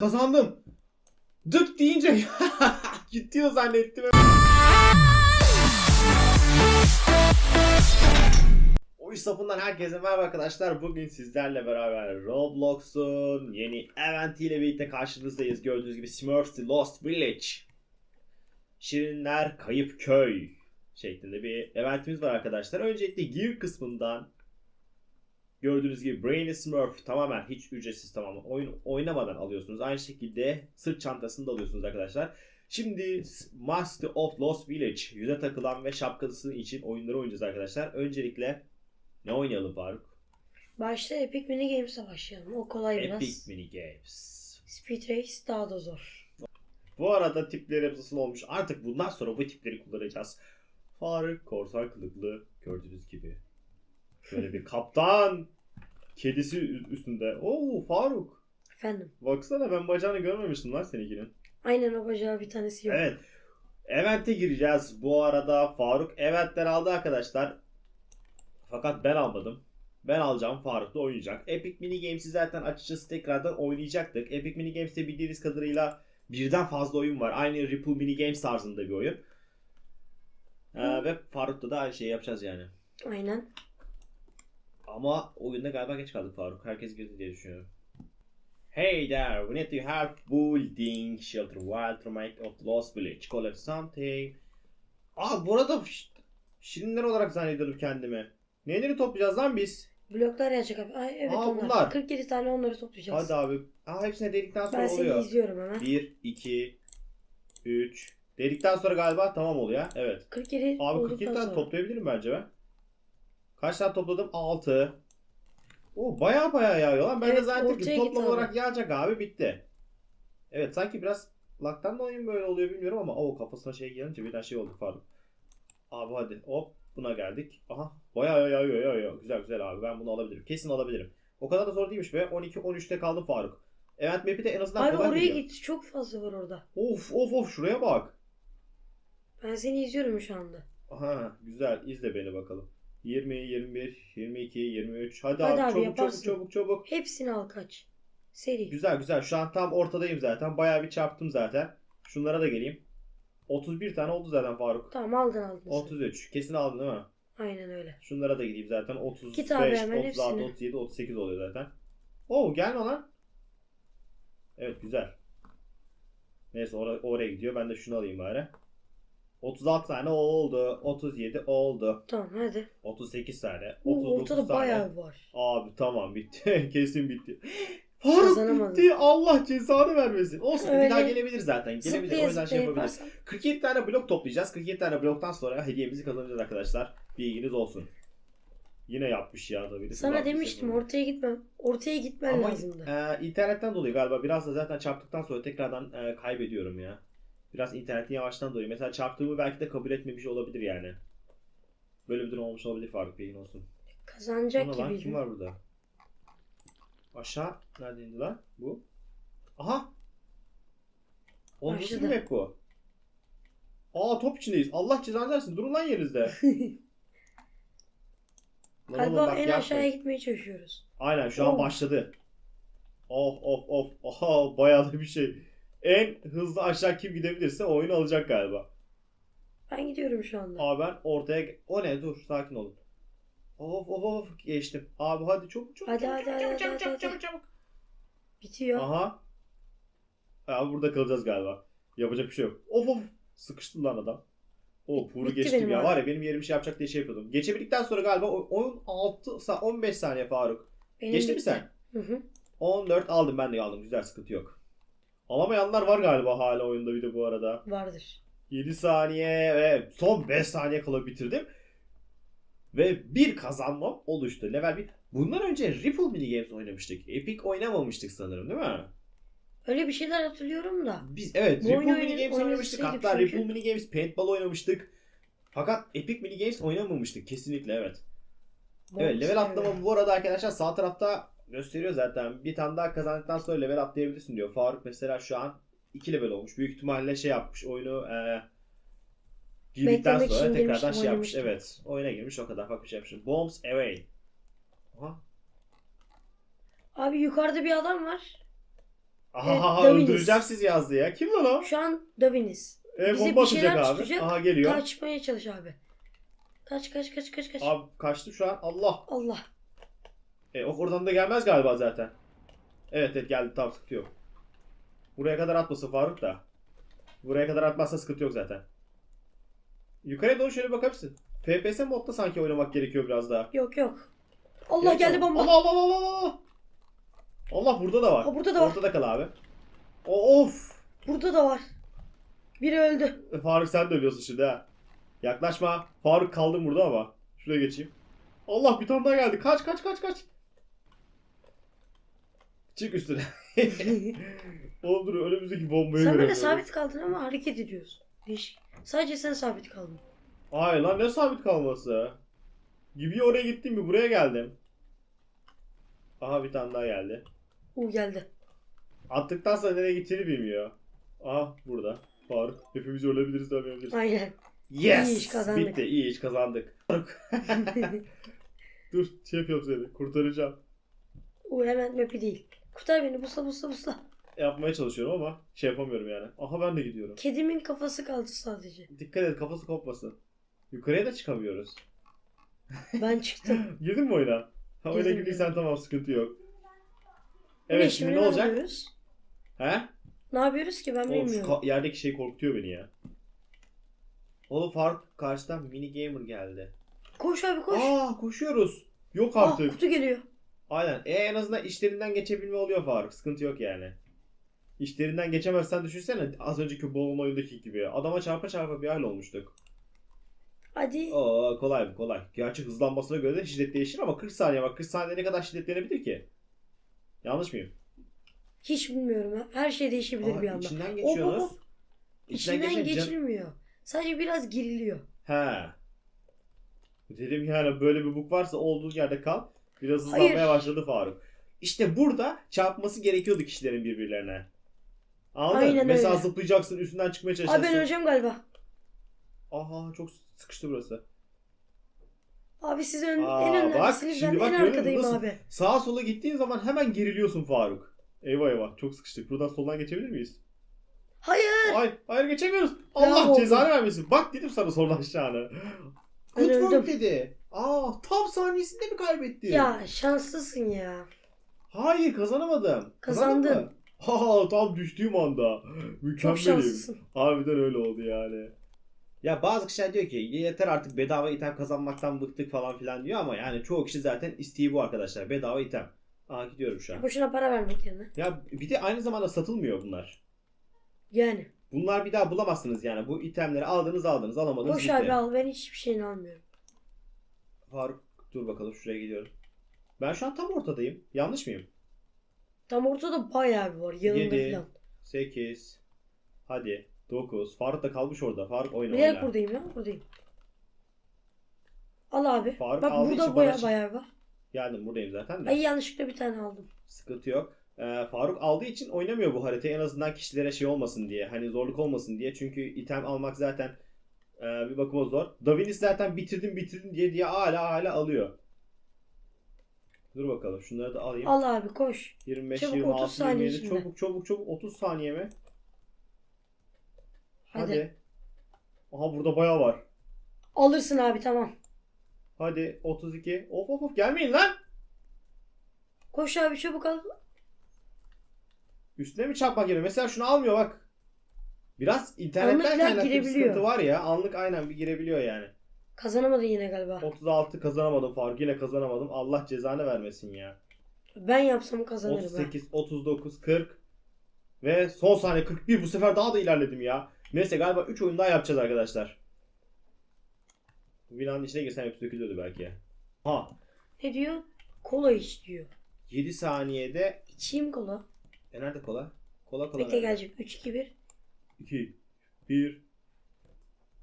Kazandım. Dık deyince zannettim. O iş safından herkese merhaba arkadaşlar. Bugün sizlerle beraber Roblox'un yeni eventiyle birlikte karşınızdayız. Gördüğünüz gibi Smurfs The Lost Village. Şirinler Kayıp Köy şeklinde bir eventimiz var arkadaşlar. Öncelikle Gear kısmından Gördüğünüz gibi Brainy Smurf tamamen hiç ücretsiz tamamen oyun oynamadan alıyorsunuz. Aynı şekilde sırt çantasını da alıyorsunuz arkadaşlar. Şimdi Master of Lost Village yüze takılan ve şapkalısı için oyunları oynayacağız arkadaşlar. Öncelikle ne oynayalım Faruk? Başta Epic Mini Games'e başlayalım. O kolay biraz. Epic Mini Games. Speed Race daha da zor. Bu arada tipleri nasıl olmuş. Artık bundan sonra bu tipleri kullanacağız. Faruk korsan kılıklı gördüğünüz gibi. Şöyle bir kaptan kedisi üstünde. Oo Faruk. Efendim. Baksana ben bacağını görmemiştim lan seninkinin. Aynen o bacağı bir tanesi yok. Evet. Event'e gireceğiz. Bu arada Faruk Event'ten aldı arkadaşlar. Fakat ben almadım. Ben alacağım. Faruk da oynayacak. Epic Mini Games'i zaten açıkçası tekrardan oynayacaktık. Epic Mini Games'te bildiğiniz kadarıyla birden fazla oyun var. Aynı Ripple Mini Games tarzında bir oyun. Ee, ve Faruk'ta da aynı şeyi yapacağız yani. Aynen. Ama oyunda galiba geç kaldık Faruk. Herkes girdi diye düşünüyorum. Hey there, we need to help building shelter while to make of lost village. Collect something. Aa bu arada şirinler olarak zannediyordum kendimi. Neleri toplayacağız lan biz? Bloklar yazacak abi. Ay evet Aa, onlar. bunlar. 47 tane onları toplayacağız. Hadi abi. Aa hepsine dedikten sonra ben seni oluyor. izliyorum hemen. 1, 2, 3. Dedikten sonra galiba tamam oluyor. Evet. 47 Abi olduktan 47 tane sonra. toplayabilirim bence ben. Kaç tane topladım? 6. O baya baya yağıyor lan. Ben de Evet, zannettim ki ortaya git toplam abi. olarak yağacak abi bitti. Evet sanki biraz laktan dolayı böyle oluyor bilmiyorum ama o kafasına şey gelince birden şey oldu Faruk. Abi hadi hop buna geldik. Aha baya yağıyor yağıyor. Güzel güzel abi ben bunu alabilirim. Kesin alabilirim. O kadar da zor değilmiş be. 12-13'te kaldım Faruk. Evet map'i de en azından Abi kolay oraya gidiyor. git. Çok fazla var orada. Of of of şuraya bak. Ben seni izliyorum şu anda. Aha güzel izle beni bakalım. 20, 21, 22, 23. Hadi, Hadi abi, abi, çabuk çabuk yaparsın. çabuk çabuk. Hepsini al kaç. Seri. Güzel güzel. Şu an tam ortadayım zaten. Bayağı bir çarptım zaten. Şunlara da geleyim. 31 tane oldu zaten Faruk. Tamam aldın aldın. sen. 33. Kesin aldın değil mi? Aynen öyle. Şunlara da gideyim zaten. 35, Git abi hemen 36, hepsini. 37, 38 oluyor zaten. Oo gelme lan. Evet güzel. Neyse or- oraya gidiyor. Ben de şunu alayım bari. 36 tane oldu. 37 oldu. Tamam hadi. 38 tane. Oo, 39 ortada tane. bayağı var. Abi tamam bitti. Kesin bitti. Faruk bitti. Allah cezanı vermesin. Olsun bir Öyle. daha gelebilir zaten. Gelebilir. Zıplaya o yüzden şey zıplaya yapabiliriz. yaparsan. 47 tane blok toplayacağız. 47 tane bloktan sonra hediyemizi kazanacağız arkadaşlar. Bilginiz olsun. Yine yapmış ya tabii. Sana demiştim ortaya gitme. Ortaya gitmen Ama lazımdı. e, internetten dolayı galiba biraz da zaten çarptıktan sonra tekrardan e, kaybediyorum ya. Biraz internetin yavaştan dolayı. Mesela çarptığımı belki de kabul etmemiş olabilir yani. Böyle bir durum olmuş olabilir Faruk Bey'in olsun. Kazanacak Ona lan gibi. kim var burada? Aşağı nerede indi lan bu? Aha! Oğlum nasıl map bu? Aa top içindeyiz. Allah cezanı versin. Durun lan yerinizde. Galiba en aşağıya gitmeye çalışıyoruz. Aynen şu an Oo. başladı. Of of of. Aha bayağı da bir şey. En hızlı aşağı kim gidebilirse oyunu alacak galiba. Ben gidiyorum şu anda. Abi ben ortaya... O ne? Dur sakin olun. Of of of geçtim. Abi hadi çok çok Hadi, çok hadi, çok hadi, çok hadi, çok hadi, çabuk çabuk. Bitiyor. Aha. Abi burada kalacağız galiba. Yapacak bir şey yok. Of of. Sıkıştı lan adam. O puru Bitti geçtim benim ya. abi. Var ya benim yerim şey yapacak diye şey yapıyordum. Geçebildikten sonra galiba o- oyun 6 sa- 15 saniye Faruk. Benim Geçti mi bitti. sen? Hı hı. 14 aldım ben de aldım. Güzel sıkıntı yok. Alamayanlar var galiba hala oyunda bir de bu arada. Vardır. 7 saniye ve son 5 saniye kala bitirdim. Ve bir kazanmam oluştu. Level 1. Bundan önce Ripple Mini Games oynamıştık. Epic oynamamıştık sanırım değil mi? Öyle bir şeyler hatırlıyorum da. Biz evet Bu Ripple oyunu Mini Games oynamıştık. Hatta çünkü. Ripple Mini Games Paintball oynamıştık. Fakat Epic Mini Games oynamamıştık kesinlikle evet. Evet level atlama bu arada arkadaşlar sağ tarafta gösteriyor zaten. Bir tane daha kazandıktan sonra level atlayabilirsin diyor. Faruk mesela şu an 2 level olmuş. Büyük ihtimalle şey yapmış oyunu e, girdikten Beklemek sonra için tekrardan şey yapmış. oynamıştım. Evet oyuna girmiş o kadar ufak bir şey yapmış. Bombs away. Aha. Abi yukarıda bir adam var. Aha Evet, aha öldüreceğim sizi yazdı ya. Kim lan o? Şu an Daviniz. E, bize bomba bir şeyler atacak abi. tutacak. Aha geliyor. Kaçmaya çalış abi. Kaç kaç kaç kaç kaç. Abi kaçtı şu an. Allah. Allah. E, o oradan da gelmez galiba zaten. Evet evet geldi tamam sıkıntı yok. Buraya kadar atmasın Faruk da. Buraya kadar atmazsa sıkıntı yok zaten. Yukarıya doğru şöyle bakabilirsin. FPS modda sanki oynamak gerekiyor biraz daha. Yok yok. Allah Gerçi- geldi bomba. Allah Allah Allah Allah Allah. Allah burada da var. Ha, burada da var. Ortada kal abi. O, of. Burada da var. Biri öldü. E, Faruk sen de ölüyorsun şimdi ha. Yaklaşma. Faruk kaldım burada ama. Şuraya geçeyim. Allah bir tane daha geldi. Kaç kaç kaç kaç. Çık üstüne. Oğlum önümüzdeki bombayı sen böyle göremiyorum. sabit kaldın ama hareket ediyorsun. Değişik. Sadece sen sabit kaldın. Hayır lan ne sabit kalması. Gibi oraya gittim mi buraya geldim. Aha bir tane daha geldi. U geldi. Attıktan sonra nereye gideceğini bilmiyor. Aha burada. Faruk. Hepimiz ölebiliriz de ölmeyebiliriz. Aynen. Yes! İyi iş kazandık. Bitti iyi iş kazandık. Faruk. Dur şey yapıyorum seni. Kurtaracağım. U hemen map'i değil. Kurtar beni busla busla busla. Yapmaya çalışıyorum ama şey yapamıyorum yani. Aha ben de gidiyorum. Kedimin kafası kaldı sadece. Dikkat et kafası kopmasın. Yukarıya da çıkamıyoruz. Ben çıktım. Girdin mi oyuna? Ha oyuna Girdim, girdiysen tamam sıkıntı yok. Evet, şimdi ne olacak? yapıyoruz? He? Ne yapıyoruz ki ben Oğlum şu bilmiyorum. ka- yerdeki şey korkutuyor beni ya. Oğlum Faruk karşıdan mini gamer geldi. Koş abi koş. Aa koşuyoruz. Yok Ah, artık. kutu geliyor. Aynen. E, en azından işlerinden geçebilme oluyor Faruk. Sıkıntı yok yani. İşlerinden geçemezsen düşünsene az önceki Bowl'un oyundaki gibi. Adama çarpa çarpa bir hal olmuştuk. Hadi. Oo kolay bu kolay. Gerçi hızlanmasına göre de şiddet değişir ama 40 saniye bak 40 saniyede ne kadar şiddetlenebilir ki? Yanlış mıyım? Hiç bilmiyorum. ha. Her şey değişebilir Aa, bir anda. İçinden Hop, geçiyorsunuz. hop, hop. İçinden geçince can- geçilmiyor. Sadece biraz giriliyor. He. Dedim yani böyle bir bug varsa olduğu yerde kal. Biraz Hayır. hızlanmaya başladı Faruk. İşte burada çarpması gerekiyordu kişilerin birbirlerine. Anladın? Aynen Mesela öyle. zıplayacaksın üstünden çıkmaya Abi çalışacaksın. ben öleceğim galiba. Aha çok sıkıştı burası. Abi siz ön, Aa, en bak, ben şimdi bak en gördün mü? arkadayım Nasıl- abi. Sağa sola gittiğin zaman hemen geriliyorsun Faruk. Eyvah eyvah çok sıkıştık. Buradan soldan geçebilir miyiz? Hayır. Hayır, hayır geçemiyoruz. Bravo Allah oldu. cezanı vermesin. Bak dedim sana soldan aşağına. Ben Good work öldüm. dedi. Aa tam saniyesinde mi kaybetti? Ya şanslısın ya. Hayır kazanamadım. Kazandın Kazandın. mı? Ha tam düştüğüm anda. Çok Mükemmelim. şanslısın. Harbiden öyle oldu yani. Ya bazı kişiler diyor ki yeter artık bedava item kazanmaktan bıktık falan filan diyor ama yani çoğu kişi zaten isteği bu arkadaşlar. Bedava item. Aa gidiyorum şu an. Boşuna para vermek yerine. Ya bir de aynı zamanda satılmıyor bunlar. Yani. Bunlar bir daha bulamazsınız yani. Bu itemleri aldınız aldınız alamadınız Boş abi al ben hiçbir şeyini almıyorum. Faruk dur bakalım şuraya gidiyorum. Ben şu an tam ortadayım. Yanlış mıyım? Tam ortada bayağı bir var yanında Yedi. falan. 8 Hadi 9 Faruk da kalmış orada. Faruk oyna Bilerek oyna. buradayım ya buradayım. Al abi. Faruk Bak aldığı burada için bayağı bana- bayağı var. Geldim buradayım zaten de. Ay yanlışlıkla bir tane aldım. Sıkıntı yok. Ee, Faruk aldığı için oynamıyor bu haritayı. En azından kişilere şey olmasın diye. Hani zorluk olmasın diye. Çünkü item almak zaten e, bir bakıma zor. Davinis zaten bitirdim bitirdim diye diye hala hala alıyor. Dur bakalım şunları da alayım. Al abi koş. 25, Çabuk, 26, 30 saniye 27. içinde. Çabuk çabuk çabuk 30 saniye mi? Hadi. Hadi. Aha burada bayağı var. Alırsın abi tamam. Hadi 32. Of of of gelmeyin lan. Koş abi çabuk al. Üstüne mi çarpmak geliyor? Mesela şunu almıyor bak. Biraz internetten Anlık kaynaklı bir girebiliyor. sıkıntı var ya. Anlık aynen bir girebiliyor yani. Kazanamadın yine galiba. 36 kazanamadım Faruk. Yine kazanamadım. Allah cezanı vermesin ya. Ben yapsam kazanırım ha. 38, 39, 40 ve son saniye 41. Bu sefer daha da ilerledim ya. Neyse galiba 3 oyun daha yapacağız arkadaşlar. Bu binanın içine girsem hepsi dökülüyordu belki ya. Ha. Ne diyor? Kola iç diyor. 7 saniyede İçeyim kola. e nerede kola? Kola kola Bekle nerede? gelecek. 3 2 1. 2 1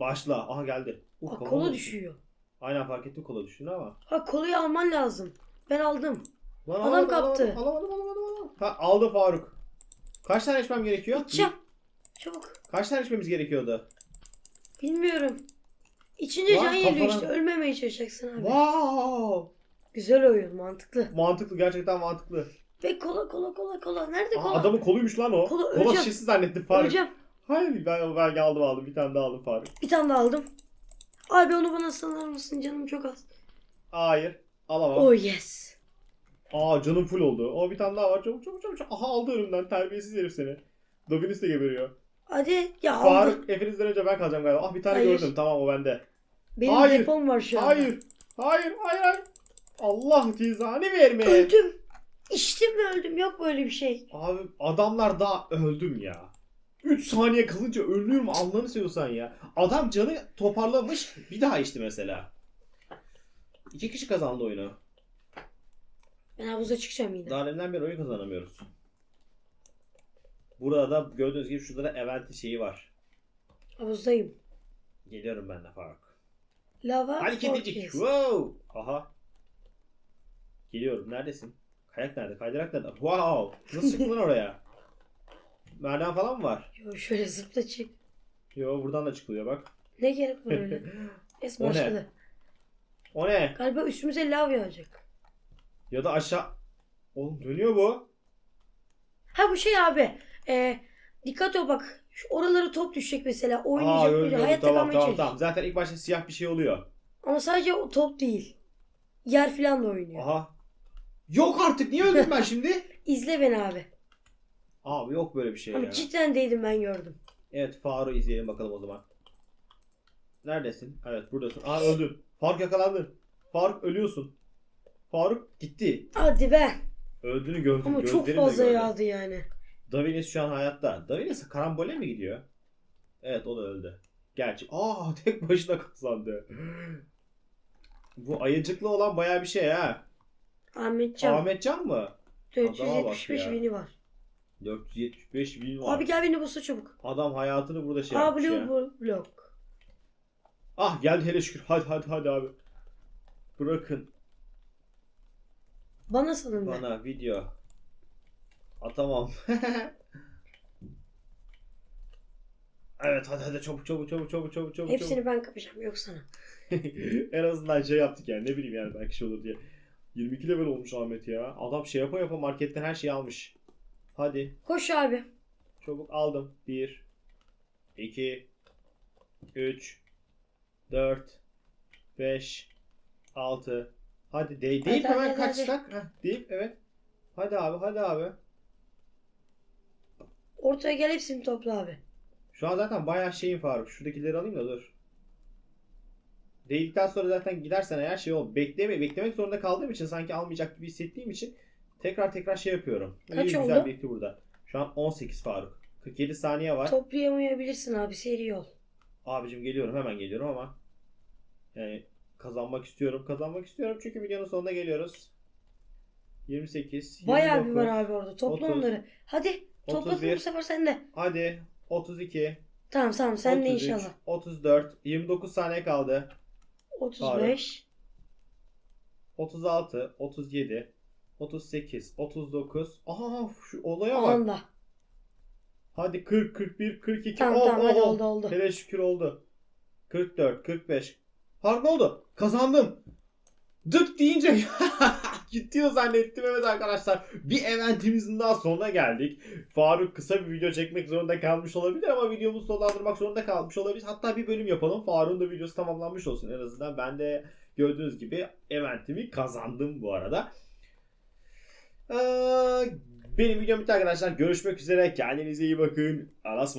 Başla. Aha geldi. Uh, Aa, kola düşüyor. Aynen fark ettim kola düştüğünü ama. Ha kolayı alman lazım. Ben aldım. Lan, Adam alamadım, kaptı. Alamadım, alamadım, alamadım. Ha, aldı Faruk. Kaç tane içmem gerekiyor? İçeceğim. Çabuk. Kaç tane içmemiz gerekiyordu? Bilmiyorum. İçince Lan can kafana- işte. Ölmemeye çalışacaksın abi. Wow! Güzel oyun mantıklı. Mantıklı gerçekten mantıklı. Ve kola kola kola kola. Nerede Aa, kola? adamın koluymuş lan o. Kola, Kola şişesi zannettim Faruk. Öleceğim. Hayır ben, ben aldım aldım bir tane daha aldım Faruk. Bir tane daha aldım. Abi onu bana sanar mısın? Canım çok az. Hayır alamam. Oh yes. Aa canım full oldu. O bir tane daha var. Çabuk çabuk çabuk. Aha aldı önümden terbiyesiz herif seni. Dovinis de geberiyor. Hadi ya aldım. Faruk hepinizden önce ben kalacağım galiba. Ah bir tane Hayır. gördüm. Tamam o bende. Benim Hayır. depom var şu anda. Hayır. Hayır hayır hayır. Allah cezanı verme. Öldüm. İçtim ve öldüm. Yok böyle bir şey. Abi adamlar daha öldüm ya. 3 saniye kalınca ölüyorum Allah'ını seviyorsan ya. Adam canı toparlamış bir daha içti mesela. İki kişi kazandı oyunu. Ben havuza çıkacağım yine. Daha deminden beri oyun kazanamıyoruz. Burada da gördüğünüz gibi şurada da event şeyi var. Havuzdayım. Geliyorum ben de Faruk. Lava Hadi kedicik. Fortress. Wow. Aha. Geliyorum. Neredesin? Kayak nerede? Kaydırak nerede? Wow. Nasıl çıktın lan oraya? Merdiven falan mı var? Yo, şöyle zıpla çık. Yo buradan da çıkılıyor bak. Ne gerek var öyle? Es O ne? başladı. O ne? Galiba üstümüze lav yağacak. Ya da aşağı... Oğlum dönüyor bu. Ha bu şey abi. E, dikkat ol bak. Şu oralara top düşecek mesela. Oynayacak gördüm, böyle. Hayatta Tamam kalmaya tamam çalışacak. tamam. Zaten ilk başta siyah bir şey oluyor. Ama sadece o top değil. Yer falan da oynuyor. Aha. Yok artık. Niye öldüm ben şimdi? İzle beni abi. Abi yok böyle bir şey Ama ya. cidden değdim ben gördüm. Evet Faruk'u izleyelim bakalım o zaman. Neredesin? Evet buradasın. Aa öldün. Faruk yakalandın. Faruk ölüyorsun. Faruk gitti. Hadi be. Öldüğünü gördüm. Ama çok gözlerimle fazla gördüm. yağdı yani. Davines şu an hayatta. Davines karambole mi gidiyor? Evet o da öldü. Gerçi. Aa tek başına kazandı. Bu ayıcıklı olan baya bir şey ha. Ahmetcan. Ahmetcan mı? Adama bak 475 ya. bini var. 475 bin var. Abi gel beni bulsa çabuk. Adam hayatını burada şey Aa yapmış blue ya. bu- block. Ah geldi hele şükür. Hadi hadi hadi abi. Bırakın Bana salın be. bana video. Atamam. evet hadi hadi çabuk çabuk çabuk çabuk çabuk çabuk. Hepsini ben kapacağım yok sana. en azından şey yaptık yani ne bileyim yani belki şey olur diye. 22 level olmuş Ahmet ya. Adam şey yapa yapa marketten her şeyi almış. Hadi Koş abi. çabuk aldım. 1 2 3 4 5 6 Hadi değil, deyip hadi, hemen hadi, kaçsak. Heh, deyip evet. Hadi abi hadi abi. Ortaya gel hepsini topla abi. Şu an zaten bayağı şeyin Faruk. Şuradakileri alayım da dur. Değildikten sonra zaten gidersen eğer şey ol. Bekleme, beklemek zorunda kaldığım için sanki almayacak gibi hissettiğim için tekrar tekrar şey yapıyorum. Kaç İyi, oldu? Güzel birikti burada. Şu an 18 Faruk. 47 saniye var. Toplayamayabilirsin abi seri ol. Abicim geliyorum hemen geliyorum ama yani kazanmak istiyorum. Kazanmak istiyorum çünkü videonun sonuna geliyoruz. 28, Bayağı bir 29, var abi orada. Topla 30, onları. Hadi topla 31. bu sefer sende. Hadi 32, Tamam tamam sen de 33, inşallah. 34, 29 saniye kaldı. 35. 36, 37, 38, 39. Aha şu olaya bak. Anda. Hadi 40, 41, 42. Tamam oh, tamam oh, hadi oldu oldu. Hele şükür oldu. 44, 45. Fark ne oldu? Kazandım. Dık deyince gidiyor zannettim evet arkadaşlar. Bir eventimizin daha sonuna geldik. Faruk kısa bir video çekmek zorunda kalmış olabilir ama videomuzu sonlandırmak zorunda kalmış olabilir. Hatta bir bölüm yapalım. Faruk'un da videosu tamamlanmış olsun en azından. Ben de gördüğünüz gibi eventimi kazandım bu arada. Ee, benim videom bitti arkadaşlar. Görüşmek üzere. Kendinize iyi bakın. Aras